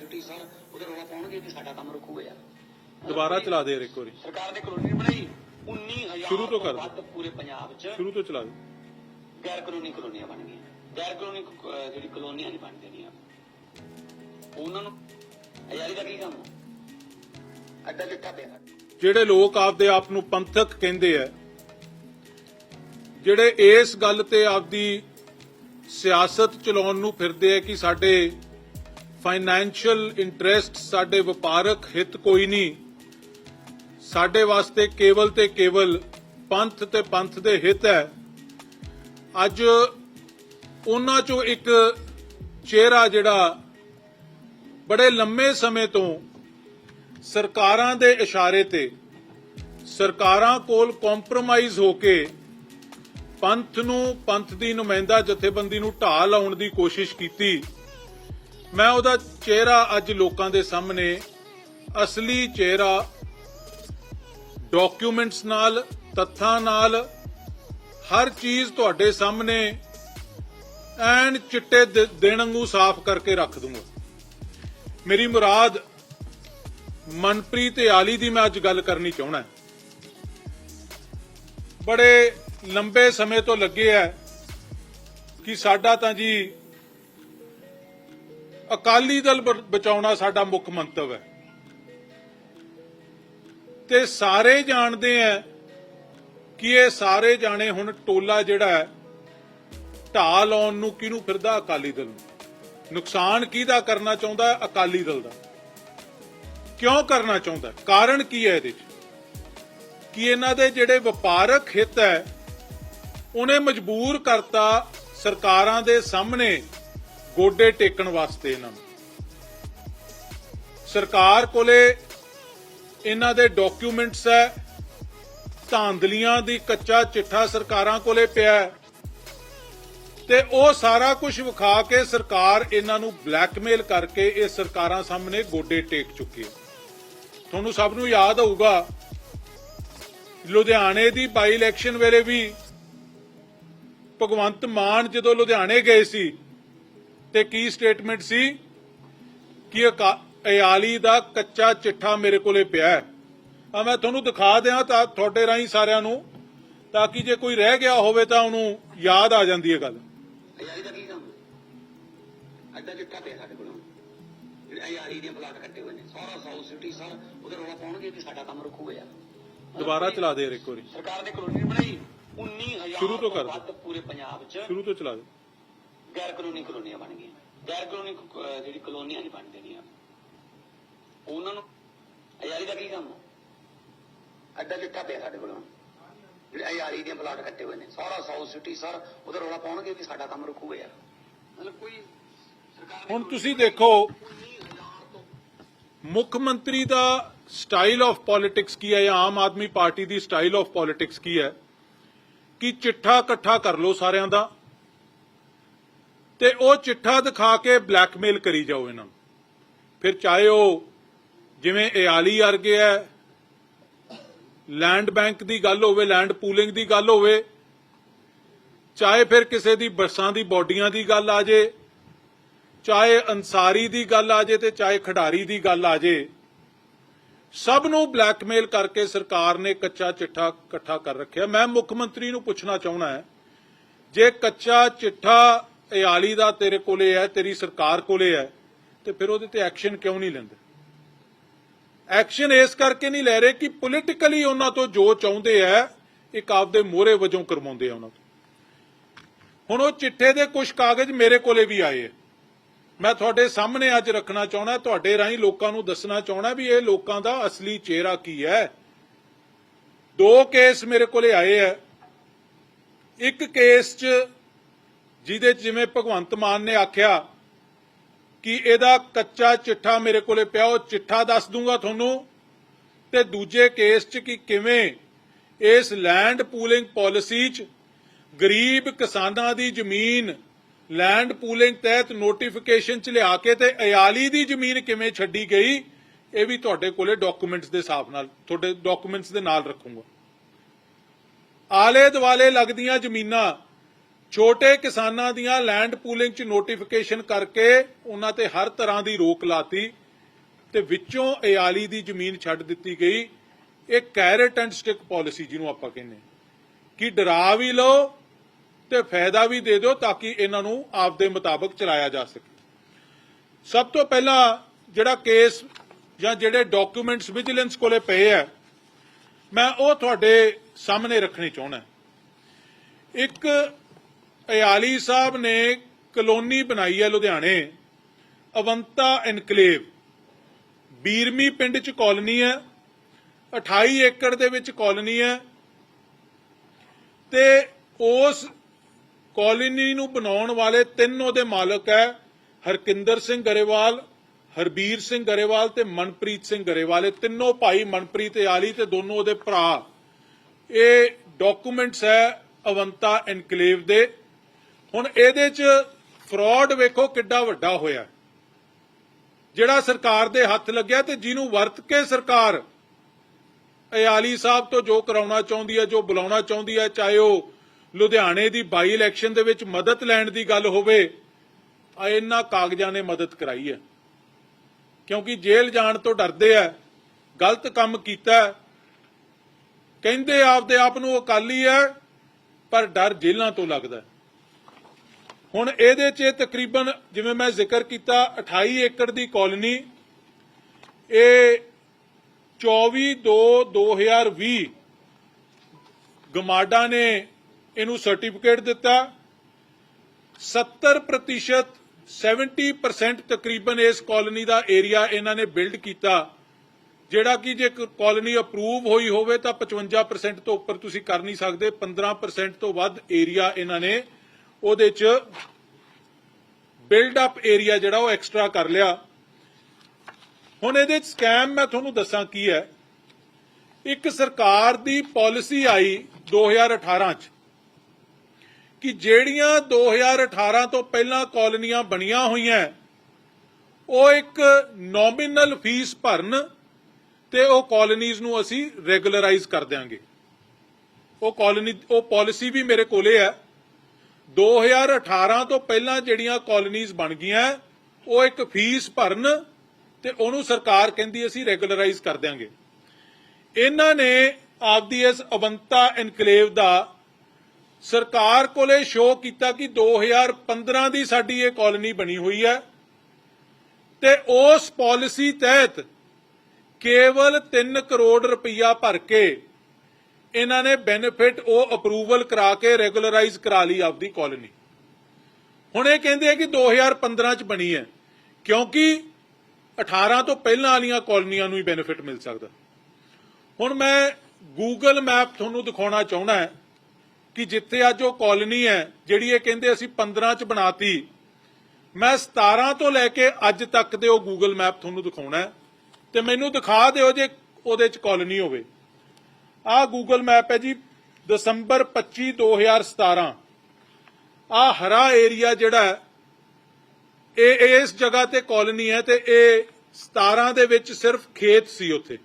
City sir ਉਹਦੇ ਰੌਲਾ ਪਾਉਣਗੇ ਕਿ ਸਾਡਾ ਕੰਮ ਰੁਕੂਗਾ ਯਾਰ ਦੁਬਾਰਾ ਚਲਾ ਦੇ ਇੱਕ ਵਾਰੀ। ਸਰਕਾਰ ਨੇ ਕਲੋਨੀ ਬਣਾਈ 19000 ਸ਼ੁਰੂ ਤੋਂ ਕਰ। ਵੱਧ ਪੂਰੇ ਪੰਜਾਬ 'ਚ ਸ਼ੁਰੂ ਤੋਂ ਚਲਾ ਦੇ। ਗੈਰ ਕਾਨੂੰਨੀ ਕਲੋਨੀਆਂ ਬਣ ਗਈਆਂ। ਗੈਰ ਕਾਨੂੰਨੀ ਜਿਹੜੀ ਕਲੋਨੀਆਂ ਨਹੀਂ ਬਣਦੀਆਂ ਨੀਆਂ ਉਹਨਾਂ ਨੂੰ ਅਯਾਰੀ ਦਾ ਕੀ ਕੰਮ? ਅੱਡਾ ਚਿੱਟਾ ਪਿਆ। ਜਿਹੜੇ ਲੋਕ ਆਪਦੇ ਆਪ ਨੂੰ ਪੰਥਕ ਕਹਿੰਦੇ ਆ ਜਿਹੜੇ ਇਸ ਗੱਲ ਤੇ ਆਪਦੀ ਸਿਆਸਤ ਚਲਾਉਣ ਨੂੰ ਫਿਰਦੇ ਆ ਕਿ ਸਾਡੇ ਫਾਈਨੈਂਸ਼ੀਅਲ ਇੰਟਰਸਟ ਸਾਡੇ ਵਪਾਰਕ ਹਿੱਤ ਕੋਈ ਨਹੀਂ। ਸਾਡੇ ਵਾਸਤੇ ਕੇਵਲ ਤੇ ਕੇਵਲ ਪੰਥ ਤੇ ਪੰਥ ਦੇ ਹਿੱਤ ਹੈ। ਅੱਜ ਉਹਨਾਂ ਚੋਂ ਇੱਕ ਚਿਹਰਾ ਜਿਹੜਾ ਬੜੇ ਲੰਮੇ ਸਮੇਂ ਤੋਂ ਸਰਕਾਰਾਂ ਦੇ ਇਸ਼ਾਰੇ ਤੇ, ਸਰਕਾਰਾਂ ਕੋਲ ਕੰਪਰੋਮਾਈਜ਼ ਹੋ ਕੇ ਪੰਥ ਨੂੰ, ਪੰਥ ਦੀ ਨੁਮਾਇੰਦਾ ਜਥੇਬੰਦੀ ਨੂੰ ਢਾਹ ਲਾਉਣ ਦੀ ਕੋਸ਼ਿਸ਼ ਕੀਤੀ। ਮੈਂ ਉਹਦਾ ਚਿਹਰਾ ਅੱਜ ਲੋਕਾਂ ਦੇ ਸਾਹਮਣੇ, ਅਸਲੀ ਚਿਹਰਾ ਡਾਕੂਮੈਂਟਸ ਨਾਲ, ਤੱਥਾਂ ਨਾਲ, ਹਰ ਚੀਜ਼ ਤੁਹਾਡੇ ਸਾਹਮਣੇ ਐਨ ਚਿੱਟੇ ਦਿ- ਦਿਨ ਵਾਂਗੂ ਸਾਫ਼ ਕਰਕੇ ਰੱਖ ਦੂੰਗਾ। ਮੇਰੀ ਮੁਰਾਦ ਮਨਪ੍ਰੀਤ ਆਲੀ ਦੀ ਮੈਂ ਅੱਜ ਗੱਲ ਕਰਨੀ ਚਾਹਣਾ ਬੜੇ ਲੰਬੇ ਸਮੇਂ ਤੋਂ ਲੱਗੇ ਆ ਕਿ ਸਾਡਾ ਤਾਂ ਜੀ ਅਕਾਲੀ ਦਲ ਬ- ਬਚਾਉਣਾ ਸਾਡਾ ਮੁੱਖ ਮੰਤਵ ਹੈ। ਤੇ ਸਾਰੇ ਜਾਣਦੇ ਆ ਕਿ ਇਹ ਸਾਰੇ ਜਾਣੇ ਹੁਣ ਟੋਲਾ ਜਿਹੜਾ ਹੈ, ਢਾਹ ਲਾਉਣ ਨੂੰ ਕਿਹਨੂੰ ਫਿਰਦਾ? ਅਕਾਲੀ ਦਲ ਨੂੰ। ਨੁਕਸਾਨ ਕਿਹਦਾ ਕਰਨਾ ਚਾਹੁੰਦਾ? ਅਕਾਲੀ ਦਲ ਦਾ। ਕਿਉਂ ਕਰਨਾ ਚਾਹੁੰਦਾ ਕਾਰਨ ਕੀ ਹੈ ਇਹਦੇ 'ਚ? ਕਿ ਇਹਨਾਂ ਦੇ ਜਿਹੜੇ ਵਪਾਰਕ ਹਿੱਤ ਹੈ, ਉਹਨੇ ਮਜਬੂਰ ਕਰਤਾ ਸਰਕਾਰਾਂ ਦੇ ਸਾਹਮਣੇ ਗੋਡੇ ਟੇਕਣ ਵਾਸਤੇ ਇਹਨਾਂ ਨੂੰ। ਸਰਕਾਰ ਕੋਲੇ ਇਹਨਾਂ ਦੇ ਡਾਕੂਮੈਂਟਸ ਹੈ, ਧਾਂਦਲੀਆਂ ਦੀ ਕੱਚਾ ਚਿੱਠਾ ਸਰਕਾਰਾਂ ਕੋਲੇ ਪਿਆ ਤੇ ਉਹ ਸਾਰਾ ਕੁਝ ਵਿਖਾ ਕੇ ਸਰਕਾਰ ਇਹਨਾਂ ਨੂੰ ਬਲੈਕਮੇਲ ਕਰਕੇ ਇਹ ਸਰਕਾਰਾਂ ਸਾਹਮਣੇ ਗੋਡੇ ਟੇਕ ਚੁੱਕੀ ਹੈ। ਤੁਹਾਨੂੰ ਸਭ ਨੂੰ ਯਾਦ ਹੋਊਗਾ, ਲੁਧਿਆਣੇ ਦੀ ਬਾਈ ਇਲੈਕਸ਼ਨ ਵੇਲੇ ਵੀ ਭਗਵੰਤ ਮਾਨ ਜਦੋਂ ਲੁਧਿਆਣੇ ਗਏ ਸੀ ਤੇ ਕੀ ਸਟੇਟਮੈਂਟ ਸੀ? ਕਿ ਅਯਾਲੀ ਦਾ ਕੱਚਾ ਚਿੱਠਾ ਮੇਰੇ ਕੋਲੇ ਪਿਆ ਹੈ। ਆ ਮੈਂ ਤੁਹਾਨੂੰ ਦਿਖਾ ਦਿਆਂ ਤਾਂ ਤੁਹਾਡੇ ਰਾਹੀਂ ਸਾਰਿਆਂ ਨੂੰ ਤਾਂ ਕਿ ਜੇ ਕੋਈ ਰਹਿ ਗਿਆ ਹੋਵੇ ਤਾਂ ਉਹਨੂੰ ਯਾਦ ਆ ਜਾਂਦੀ ਹੈ ਗੱਲ। ਅਯਾਰੀ ਦਾ ਕੀ ਕੰਮ ਅੱਡਾ ਚਿੱਟਾ ਪਿਆ ਸਾਡੇ ਕੋਲ। ਜਿਹੜੇ ਅਯਾਰੀ ਦੇ ਪਲਾਟ ਕੱਟੇ ਹੋਏ ਨੇ ਸਾਰਾ ਸਾਊਥ ਸਿਟੀ ਸਰ ਉਹਦੇ ਰੌਲਾ ਪਾਉਣਗੇ ਕਿ ਸਾਡਾ ਕੰਮ ਰੁਕੂਗਾ ਯਾਰ ਦੁਬਾਰਾ ਚਲਾ ਦੇ ਇੱਕ ਵਾਰੀ। ਸਰਕਾਰ ਨੇ ਕਲੋਨੀ ਬਣਾਈ 19000 ਸ਼ੁਰੂ ਤੋਂ ਕਰ ਦਿਓ। ਵੱਧ ਪੂਰੇ ਪੰਜਾਬ 'ਚ ਸ਼ੁਰੂ ਤੋਂ ਚਲਾ ਦੇ। ਗੈਰ ਕਾਨੂੰਨੀ ਕਲੋਨੀਆਂ ਬਣ ਗਈਆਂ। ਗੈਰ ਕਾਨੂੰਨੀ ਜਿਹੜੀ ਕਲੋਨੀਆਂ ਨਹੀਂ ਬਣਦੀਆਂ ਨੀਆਂ ਉਹਨਾਂ ਨੂੰ ਅਯਾਰੀ ਦਾ ਕੀ ਕੰਮ ਅੱਡਾ ਚਿੱਟਾ ਪਿਆ ਸਾਡੇ ਕੋਲ ਜਿਹੜੇ ਅਯਾਰੀ ਦੇ ਪਲਾਟ ਕੱਟੇ ਹੋਏ ਨੇ। ਸਾਰਾ ਸਾਊਥ ਸਿਟੀ, ਸਰ, ਉਹਦੇ ਰੌਲਾ ਪਾਉਣਗੇ ਕਿ ਸਾਡਾ ਕੰਮ ਰੁਕੂਗਾ ਯਾਰ। ਮਤਲਬ ਕੋਈ ਹੁਣ ਤੁਸੀਂ ਦੇਖੋ, ਮੁੱਖ ਮੰਤਰੀ ਦਾ ਸਟਾਈਲ ਆਫ ਪੋਲਿਟਿਕਸ ਕੀ ਹੈ ਜਾਂ ਆਮ ਆਦਮੀ ਪਾਰਟੀ ਦੀ ਸਟਾਈਲ ਆਫ ਪੋਲਿਟਿਕਸ ਕੀ ਹੈ? ਕਿ ਚਿੱਠਾ ਇਕੱਠਾ ਕਰ ਲੋ ਸਾਰਿਆਂ ਦਾ। ਤੇ ਉਹ ਚਿੱਠਾ ਦਿਖਾ ਕੇ ਬਲੈਕਮੇਲ ਕਰੀ ਜਾਓ ਇਹਨਾਂ ਨੂੰ। ਫਿਰ ਚਾਹੇ ਉਹ ਜਿਵੇਂ ਇਆਲੀ ਵਰਗੇ ਹੈ ਲੈਂਡ ਬੈਂਕ ਦੀ ਗੱਲ ਹੋਵੇ ਲੈਂਡ ਪੂਲਿੰਗ ਦੀ ਗੱਲ ਹੋਵੇ, ਚਾਹੇ ਫਿਰ ਕਿਸੇ ਦੀ ਬੱਸਾਂ ਦੀ, ਬੋਡੀਆਂ ਦੀ ਗੱਲ ਆ ਜੇ, ਚਾਹੇ ਅਨਸਾਰੀ ਦੀ ਗੱਲ ਆ ਜੇ ਤੇ ਚਾਹੇ ਖਿਡਾਰੀ ਦੀ ਗੱਲ ਆ ਜੇ, ਸਭ ਨੂੰ ਬਲੈਕਮੇਲ ਕਰਕੇ ਸਰਕਾਰ ਨੇ ਕੱਚਾ ਚਿੱਠਾ ਇਕੱਠਾ ਕਰ ਰੱਖਿਆ। ਮੈਂ ਮੁੱਖ ਮੰਤਰੀ ਨੂੰ ਪੁੱਛਣਾ ਚਾਹੁੰਦਾ ਹੈ ਜੇ ਕੱਚਾ ਚਿੱਠਾ ਆਲੀ ਦਾ ਤੇਰੇ ਕੋਲੇ ਹੈ, ਤੇਰੀ ਸਰਕਾਰ ਕੋਲੇ ਹੈ, ਤੇ ਫਿਰ ਉਹਦੇ ਤੇ ਐਕਸ਼ਨ ਕਿਉਂ ਨਹੀਂ ਲੈਂਦੇ? ਐਕਸ਼ਨ ਇਸ ਕਰਕੇ ਨਹੀਂ ਲੈ ਰਹੇ ਕਿ ਪੋਲੀਟੀਕਲੀ ਉਹਨਾਂ ਤੋਂ ਜੋ ਚਾਹੁੰਦੇ ਆ ਇੱਕ ਆਪਦੇ ਮੋਹਰੇ ਵਜੋਂ ਕਰਵਾਉਂਦੇ ਆ ਉਹਨਾਂ ਤੋਂ। ਹੁਣ ਉਹ ਚਿੱਠੇ ਦੇ ਕੁਝ ਕਾਗਜ਼ ਮੇਰੇ ਕੋਲੇ ਵੀ ਆਏ ਆ ਮੈਂ ਤੁਹਾਡੇ ਸਾਹਮਣੇ ਅੱਜ ਰੱਖਣਾ ਚਾਹਣਾ ਤੁਹਾਡੇ ਰਾਹੀਂ ਲੋਕਾਂ ਨੂੰ ਦੱਸਣਾ ਚਾਹਣਾ ਵੀ ਇਹ ਲੋਕਾਂ ਦਾ ਅਸਲੀ ਚਿਹਰਾ ਕੀ ਹੈ। ਦੋ ਕੇਸ ਮੇਰੇ ਕੋਲੇ ਆਏ ਆ ਇੱਕ ਕੇਸ 'ਚ ਜਿਹਦੇ 'ਚ ਜਿਵੇਂ ਭਗਵੰਤ ਮਾਨ ਨੇ ਆਖਿਆ ਕਿ ਇਹਦਾ ਕੱਚਾ ਚਿੱਠਾ ਮੇਰੇ ਕੋਲੇ ਪਿਆ, ਉਹ ਚਿੱਠਾ ਦੱਸ ਦੂੰਗਾ ਤੁਹਾਨੂੰ। ਤੇ ਦੂਜੇ ਕੇਸ 'ਚ ਕਿ ਕਿਵੇਂ ਇਸ ਲੈਂਡ ਪੂਲਿੰਗ ਪਾਲਿਸੀ 'ਚ ਗਰੀਬ ਕਿਸਾਨਾਂ ਦੀ ਜ਼ਮੀਨ ਲੈਂਡ ਪੂਲਿੰਗ ਤਹਿਤ ਨੋਟੀਫਿਕੇਸ਼ਨ 'ਚ ਲਿਆ ਕੇ ਤੇ ਅਯਾਲੀ ਦੀ ਜ਼ਮੀਨ ਕਿਵੇਂ ਛੱਡੀ ਗਈ, ਇਹ ਵੀ ਤੁਹਾਡੇ ਕੋਲੇ ਡਾਕੂਮੈਂਟਸ ਦੇ ਹਿਸਾਬ ਨਾਲ, ਤੁਹਾਡੇ ਡਾਕੂਮੈਂਟਸ ਦੇ ਨਾਲ ਰੱਖੂੰਗਾ। ਆਲੇ ਦੁਆਲੇ ਲੱਗਦੀਆਂ ਜ਼ਮੀਨਾਂ ਛੋਟੇ ਕਿਸਾਨਾਂ ਦੀਆਂ ਲੈਂਡ ਪੂਲਿੰਗ 'ਚ ਨੋਟੀਫਿਕੇਸ਼ਨ ਕਰਕੇ ਉਹਨਾਂ ਤੇ ਹਰ ਤਰ੍ਹਾਂ ਦੀ ਰੋਕ ਲਾਤੀ ਤੇ ਵਿੱਚੋਂ ਇਆਲੀ ਦੀ ਜ਼ਮੀਨ ਛੱਡ ਦਿੱਤੀ ਗਈ। ਇਹ ਕੈਰਟ ਐਂਡ ਸਟਿਕ ਪਾਲਿਸੀ ਜਿਹਨੂੰ ਆਪਾਂ ਕਹਿੰਦੇ ਕਿ ਡਰਾ ਵੀ ਲਓ ਤੇ ਫਾਇਦਾ ਵੀ ਦੇ ਦਿਓ ਤਾਂ ਕਿ ਇਹਨਾਂ ਨੂੰ ਆਪਦੇ ਮੁਤਾਬਕ ਚਲਾਇਆ ਜਾ ਸਕੇ। ਸਭ ਤੋਂ ਪਹਿਲਾਂ ਜਿਹੜਾ ਕੇਸ ਜਾਂ ਜਿਹੜੇ ਡਾਕੂਮੈਂਟਸ ਵਿਜੀਲੈਂਸ ਕੋਲੇ ਪਏ ਆ, ਮੈਂ ਉਹ ਤੁਹਾਡੇ ਸਾਹਮਣੇ ਰੱਖਣੇ ਚਾਹੁੰਦਾ। ਇੱਕ ਅਯਾਲੀ ਸਾਹਿਬ ਨੇ ਕਲੋਨੀ ਬਣਾਈ ਹੈ ਲੁਧਿਆਣੇ, ਅਵੰਤਾ ਐਨਕਲੇਵ। ਬੀਰਮੀ ਪਿੰਡ ਚ ਕਾਲਨੀ ਹੈ 28 ਏਕੜ ਦੇ ਵਿੱਚ ਕਾਲੋਨੀ ਹੈ ਤੇ ਉਸ ਕਾਲਨੀ ਨੂੰ ਬਣਾਉਣ ਵਾਲੇ ਤਿੰਨ ਉਹਦੇ ਮਾਲਕ ਹੈ, ਹਰਕਿੰਦਰ ਸਿੰਘ ਗਰੇਵਾਲ, ਹਰਬੀਰ ਸਿੰਘ ਗਰੇਵਾਲ ਤੇ ਮਨਪ੍ਰੀਤ ਸਿੰਘ ਗਰੇਵਾਲ। ਇਹ ਤਿੰਨੋਂ ਭਾਈ ਮਨਪ੍ਰੀਤ ਆਲੀ ਤੇ ਦੋਨੋਂ ਉਹਦੇ ਭਰਾ। ਇਹ ਡਾਕੂਮੈਂਟਸ ਹੈ ਅਵੰਤਾ ਐਨਕਲੇਵ ਦੇ। ਹੁਣ ਇਹਦੇ ਚ ਫਰਾਡ ਵੇਖੋ ਕਿੱਡਾ ਵੱਡਾ ਹੋਇਆ। ਜਿਹੜਾ ਸਰਕਾਰ ਦੇ ਹੱਥ ਲੱਗਿਆ ਤੇ ਜਿਹਨੂੰ ਵਰਤ ਕੇ ਸਰਕਾਰ ਇਆਲੀ ਸਾਹਿਬ ਤੋਂ ਜੋ ਕਰਾਉਣਾ ਚਾਹੁੰਦੀ ਹੈ ਜੋ ਬੁਲਾਉਣਾ ਚਾਹੁੰਦੀ ਹੈ ਚਾਹੇ ਉਹ ਲੁਧਿਆਣੇ ਦੀ ਬਾਈ ਇਲੈਕਸ਼ਨ ਦੇ ਵਿੱਚ ਮਦਦ ਲੈਣ ਦੀ ਗੱਲ ਹੋਵੇ, ਆ ਇਹਨਾਂ ਕਾਗਜ਼ਾਂ ਨੇ ਮਦਦ ਕਰਾਈ ਹੈ ਕਿਉਂਕਿ ਜੇਲ੍ਹ ਜਾਣ ਤੋਂ ਡਰਦੇ ਆ, ਗਲਤ ਕੰਮ ਕੀਤਾ। ਕਹਿੰਦੇ ਆਪਦੇ ਆਪ ਨੂੰ ਅਕਾਲੀ ਹੈ ਪਰ ਡਰ ਜੇਲ੍ਹਾਂ ਤੋਂ ਲੱਗਦਾ। ਹੁਣ ਇਹਦੇ 'ਚ ਤਕਰੀਬਨ ਜਿਵੇਂ ਮੈਂ ਜ਼ਿਕਰ ਕੀਤਾ 28 ਏਕੜ ਦੀ ਕਾਲੋਨੀ ਇਹ 24 2 2020 ਗਮਾਡਾ ਨੇ ਇਹਨੂੰ ਸਰਟੀਫਿਕੇਟ ਦਿੱਤਾ। 70% 70% ਤਕਰੀਬਨ ਇਸ ਕਾਲੋਨੀ ਦਾ ਏਰੀਆ ਇਹਨਾਂ ਨੇ ਬਿਲਡ ਕੀਤਾ। ਜਿਹੜਾ ਕਿ ਜੇ ਕਾਲੋਨੀ ਅਪਰੂਵ ਹੋਈ ਹੋਵੇ ਤਾਂ 55% ਤੋਂ ਉੱਪਰ ਤੁਸੀਂ ਕਰ ਨਹੀਂ ਸਕਦੇ 15% ਤੋਂ ਵੱਧ ਏਰੀਆ ਇਹਨਾਂ ਨੇ ਉਹਦੇ ਚ ਬਿਲਡ ਅਪ ਏਰੀਆ ਜਿਹੜਾ ਉਹ ਐਕਸਟਰਾ ਕਰ ਲਿਆ। ਹੁਣ ਇਹਦੇ ਸਕੈਮ ਮੈਂ ਤੁਹਾਨੂੰ ਦੱਸਾਂ ਕੀ ਹੈ। ਇੱਕ ਸਰਕਾਰ ਦੀ ਪਾਲਿਸੀ ਆਈ 2018 ਚ ਕਿ ਜਿਹੜੀਆਂ 2018 ਤੋਂ ਪਹਿਲਾਂ ਕਾਲੋਨੀਆਂ ਬਣੀਆਂ ਹੋਈਆਂ, ਉਹ ਇੱਕ ਨੋਮੀਨਲ ਫੀਸ ਭਰਨ ਤੇ ਉਹ ਕਾਲਨੀਆਂ ਨੂੰ ਅਸੀਂ ਰੈਗੂਲਰਾਈਜ਼ ਕਰ ਦਿਆਂਗੇ। ਉਹ ਕਾਲੋਨੀ ਉਹ ਪਾਲਿਸੀ ਵੀ ਮੇਰੇ ਕੋਲੇ ਹੈ। 2018 ਤੋਂ ਪਹਿਲਾਂ ਜਿਹੜੀਆਂ ਕਾਲਨੀਆਂ ਬਣ ਗਈਆਂ, ਉਹ ਇੱਕ ਫੀਸ ਭਰਨ ਤੇ ਉਹਨੂੰ ਸਰਕਾਰ ਕਹਿੰਦੀ ਅਸੀਂ ਰੈਗੂਲਰਾਈਜ਼ ਕਰ ਦਿਆਂਗੇ। ਇਹਨਾਂ ਨੇ ਆਪਦੀ ਇਸ ਅਵੰਤਾ ਇਨਕਲੇਵ ਦਾ ਸਰਕਾਰ ਕੋਲੇ ਸ਼ੋਅ ਕੀਤਾ ਕਿ 2015 ਦੀ ਸਾਡੀ ਇਹ ਕਾਲੋਨੀ ਬਣੀ ਹੋਈ ਹੈ ਤੇ ਉਸ ਪਾਲਿਸੀ ਤਹਿਤ ਕੇਵਲ 3 ਕਰੋੜ ਰੁਪਈਆ ਭਰ ਕੇ ਇਹਨਾਂ ਨੇ ਬੈਨੀਫਿਟ ਉਹ ਅਪਰੂਵਲ ਕਰਾ ਕੇ ਰੈਗੂਲਰਾਈਜ਼ ਕਰਾ ਲਈ ਆਪਦੀ ਕਾਲਨੀ ਹੁਣ ਇਹ ਕਹਿੰਦੇ ਆ ਕਿ 2015 ਚ ਬਣੀ ਹੈ, ਕਿਉਂਕਿ 18 ਤੋਂ ਪਹਿਲਾਂ ਵਾਲੀਆਂ ਕਾਲਨੀਆਂ ਨੂੰ ਹੀ ਬੈਨੀਫਿਟ ਮਿਲ ਸਕਦਾ। ਹੁਣ ਮੈਂ ਗੂਗਲ ਮੈਪ ਤੁਹਾਨੂੰ ਦਿਖਾਉਣਾ ਚਾਹੁੰਦਾ ਹਾਂ ਕਿ ਜਿੱਥੇ ਅੱਜ ਉਹ ਕਾਲੋਨੀ ਹੈ, ਜਿਹੜੀ ਇਹ ਕਹਿੰਦੇ ਅਸੀਂ 15 ਚ ਬਣਾਤੀ, ਮੈਂ 17 ਤੋਂ ਲੈ ਕੇ ਅੱਜ ਤੱਕ ਦੇ ਉਹ ਗੂਗਲ ਮੈਪ ਤੁਹਾਨੂੰ ਦਿਖਾਉਣਾ ਹੈ। ਤੇ ਮੈਨੂੰ ਦਿਖਾ ਦਿਓ ਜੇ ਉਹਦੇ ਚ ਕਾਲਨੀ ਹੋਵੇ। ਆਹ ਗੂਗਲ ਮੈਪ ਹੈ ਜੀ, ਦਸੰਬਰ 25 2017 ਆਹ ਹਰਾ ਏਰੀਆ ਜਿਹੜਾ ਇਹ ਇਸ ਜਗ੍ਹਾ ਤੇ ਕਾਲੋਨੀ ਹੈ ਤੇ ਇਹ 17 ਦੇ ਵਿੱਚ ਸਿਰਫ ਖੇਤ ਸੀ ਉੱਥੇ।